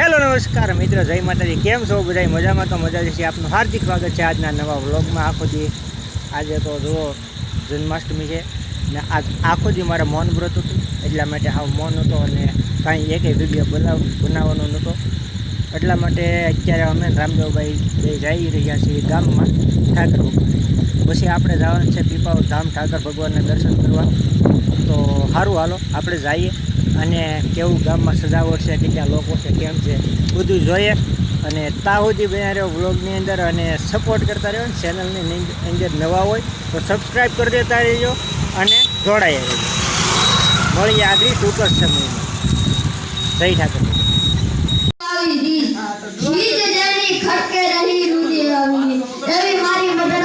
Hello, નમસ્કાર મિત્રો, જય માતાજી. કેમ છો બધા મજામાં તો મજા છે. આપનું હાર્દિક સ્વાગત છે આજના નવા વ્લોગમાં. આખો દી આજે તો જુઓ, જન્માષ્ટમી છે ને આજ આખો દી મારે મૌન વ્રત હતું. એટલા માટે હાવ મૌન હતો અને કાંઈ એકેય વીડિયો બનાવ, બનાવવાનો નહોતો. એટલા માટે અત્યારે અમે રામદેવભાઈ જઈ રહ્યા છીએ ગામમાં ઠાકર પછી આપણે જવાનું છે પીપાવ ધામ ઠાકર ભગવાનના દર્શન કરવા. તો સારું હાલો, આપણે જઈએ. અને કેવું ગામમાં સજાવટ છે કેટલા લોકો છે કેમ છે બધું જોઈએ. અને તા સુધી બન્યા રહ્યો વ્લોગની અંદર અને સપોર્ટ કરતા રહ્યો ને ચેનલની અંદર નવા હોય તો સબસ્ક્રાઈબ કરી દેતા રહેજો અને જોડાઈ રહેજો. મળીએ આગળ ટૂંક જ સમયમાં. જય ઠાકર. આવી દી જીત જેની ખટકે રહી રૂડી આવી એવી મારી મગડા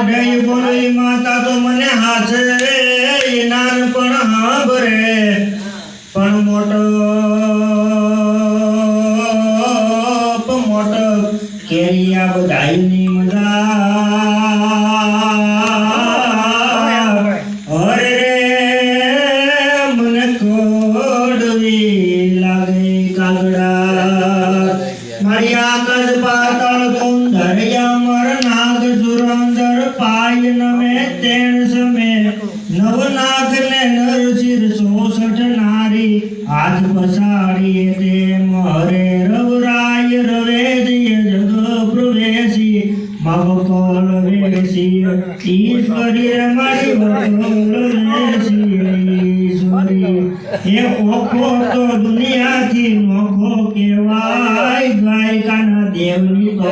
મોઢાઈ બોલી માતા તો મને હાથે નાનપણ હાભરે. પણ મોટો મોટો કેરિયા બધાયની હાથ તે મરે રવરાય રવે દિય પ્રવેશી મગ કોલ ઈશ્વરી રે વકોલ વેસી ઈશ્વરી એ ઓખો તો દુનિયાથી નોખો કેવાય દ્વારકાના દેવની તો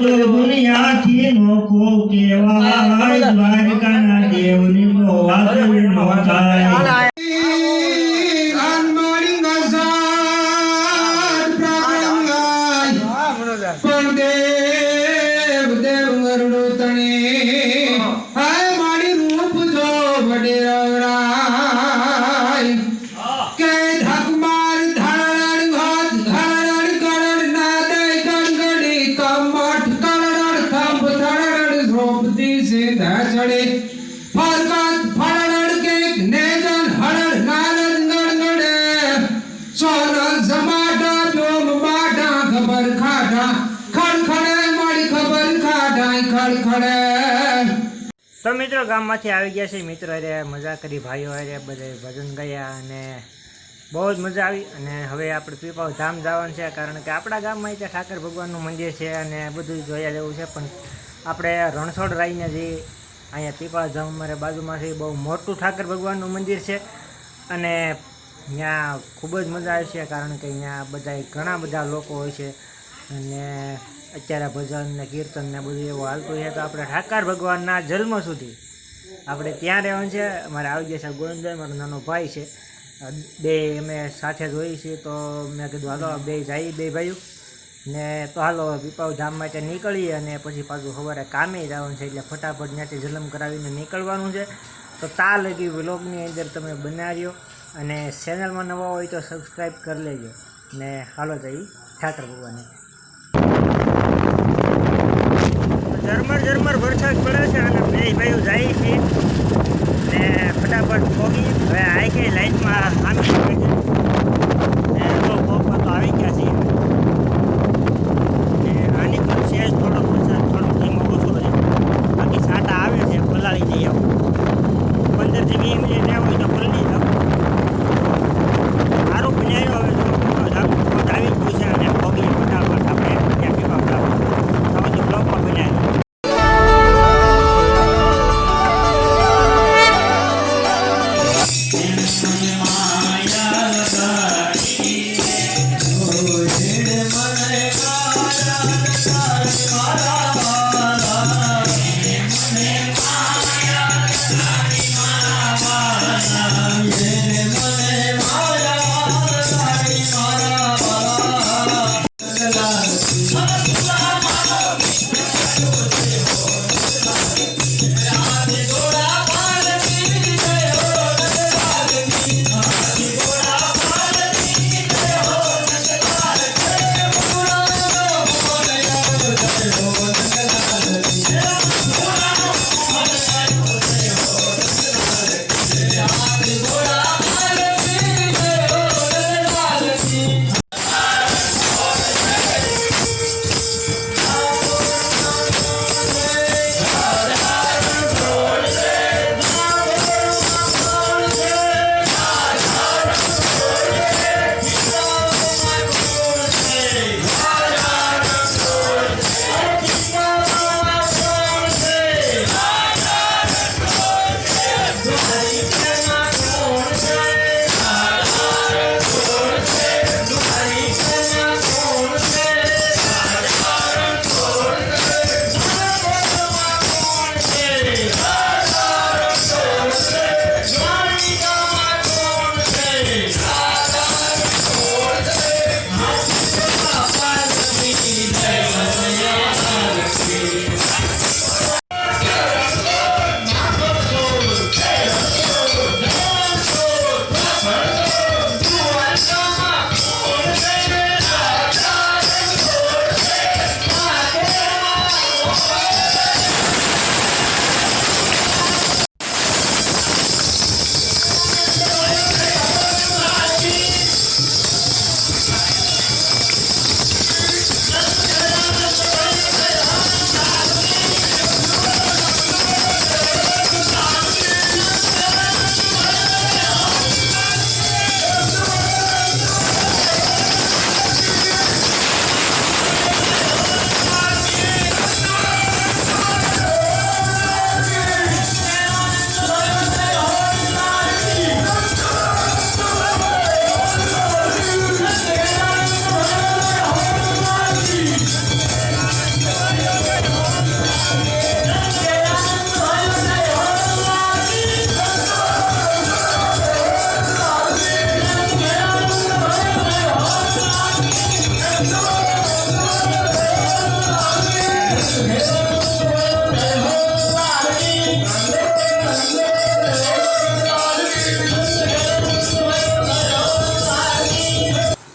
તો દુનિયાથી નોખો કેવાય દ્વારકાના દેવની તો વાત ન તો મિત્રો ગામમાંથી આવી ગયા છે મિત્રો, અરે મજા કરી, ભાઈઓ, અરે બધે ભજન ગયા અને બહુ જ મજા આવી. અને હવે આપણે પીપાવ ધામ જવાનું છે, કારણ કે આપણા ગામમાં ત્યાં ઠાકર ભગવાનનું મંદિર છે અને બધું જોયા જેવું છે, પણ આપણે રણછોડ રાઈને જે અહીંયા પીપાવ ધામ અમારે બાજુમાંથી બહુ મોટું ઠાકર ભગવાનનું મંદિર છે. અને ત્યાં ખૂબ જ મજા આવે છે, કારણ કે અહીંયા બધા ઘણા બધા લોકો હોય છે. અને અત્યારે ભજન ને કીર્તન ને બધું એવું હાલતું છે, તો આપણે ઠાકર ભગવાનના જન્મ સુધી આપણે ત્યાં રહેવાનું છે. મારે આવી ગયા છે ગોવિંદભાઈ, મારો નાનો ભાઈ છે. બે અમે સાથે જોઈએ છીએ, તો મેં કીધું, હાલો, બે જઈએ બે ભાઈઓ. ને તો હાલો પીપાવ ધામ માટે નીકળીએ અને પછી પાછું સવારે કામે જવાનું છે, એટલે ફટાફટ ત્યાંથી જલમ કરાવીને નીકળવાનું છે. તો તા લગી વ્લોગની અંદર તમે બનાવ્યો અને ચેનલમાં નવા હોય તો સબસ્ક્રાઈબ કરી લેજો. ને હાલો જઈ ઠાકર ભગવાનને. ઝરમર ઝરમર વરસાદ પડે છે અને બે ભાઈઓ જાય છે. ને ફટાફટ ફોગી હવે આવી ગઈ લાઈટમાં આમી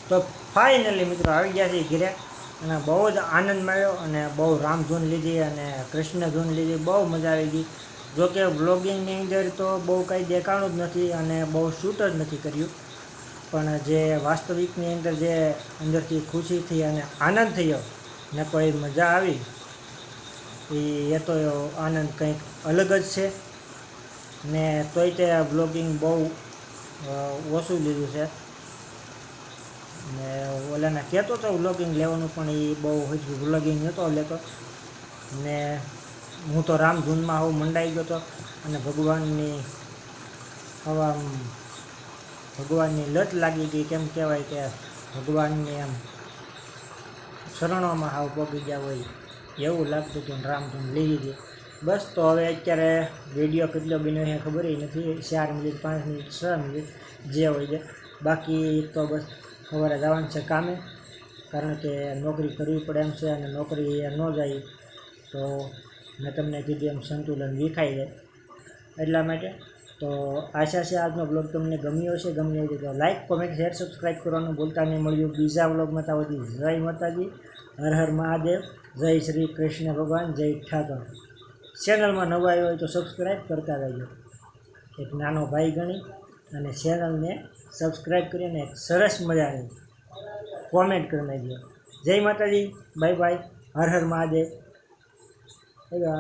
તો ફાઇનલી મિત્રો આવી ગયા છે ઘેરે અને બહુ જ આનંદ મળ્યો અને બહુ રામ ધૂન લીધી અને કૃષ્ણ ધૂન લીધી, બહુ મજા આવી ગઈ. જોકે વ્લોગિંગની અંદર તો બહુ કાંઈ દેખાણું જ નથી અને બહુ શૂટ જ નથી કર્યું. પણ જે વાસ્તવિકની અંદર જે અંદરથી ખુશી થઈ અને આનંદ થયો ને કોઈ મજા આવી, એ તો આનંદ કંઈક અલગ જ છે. ને તોય તે બ્લોગિંગ બહુ ઓછું લીધું છે. ને ઓલાને કહેતો હતો વ્લોગિંગ લેવાનું, પણ એ બહુ હજુ વ્લોગિંગ નહોતો લેતો. ને હું તો રામધૂનમાં આવું મંડાઈ ગયો હતો અને ભગવાનની હવા ભગવાનની લત લાગી ગઈ, કેમ કહેવાય કે ભગવાનની એમ શરણોમાં હાવ પગી ગયા હોય એવું લાગતું હતું રામધૂન લઈ લીધી બસ તો હવે અત્યારે વીડિયો કેટલો બન્યો છે ખબર નથી. ચાર મિનિટ, પાંચ મિનિટ, છ મિનિટ જે હોય છે. બાકી તો બસ સવારે જવાનું છે કામે. કારણ કે નોકરી કરવી પડે એમ છે અને નોકરી ન જાય તો મેં તમને કીધું એમ સંતુલન વિખાઈ જાય. એટલા માટે તો આશા છે આજનો બ્લોગ તમને ગમ્યો હશે. ગમ્યો હોય તો લાઇક કોમેન્ટ શેર સબસ્ક્રાઈબ કરવાનું ભૂલતા નહીં. મળ્યું બીજા બ્લોગમાં ત્યાં જય માતાજી. હર હર મહાદેવ. જય શ્રી કૃષ્ણ ભગવાન. જય ઠાકર. ચેનલમાં નવા આવ્યો હોય તો સબસ્ક્રાઈબ કરતા રહેજો. એક નાનો ભાઈ ગણી અને ચેનલને સબસ્ક્રાઈબ કરીને એક સરસ મજાની કોમેન્ટ કરી નાખજો. જય માતાજી બાય બાય હર હર મહાદેવ. બાય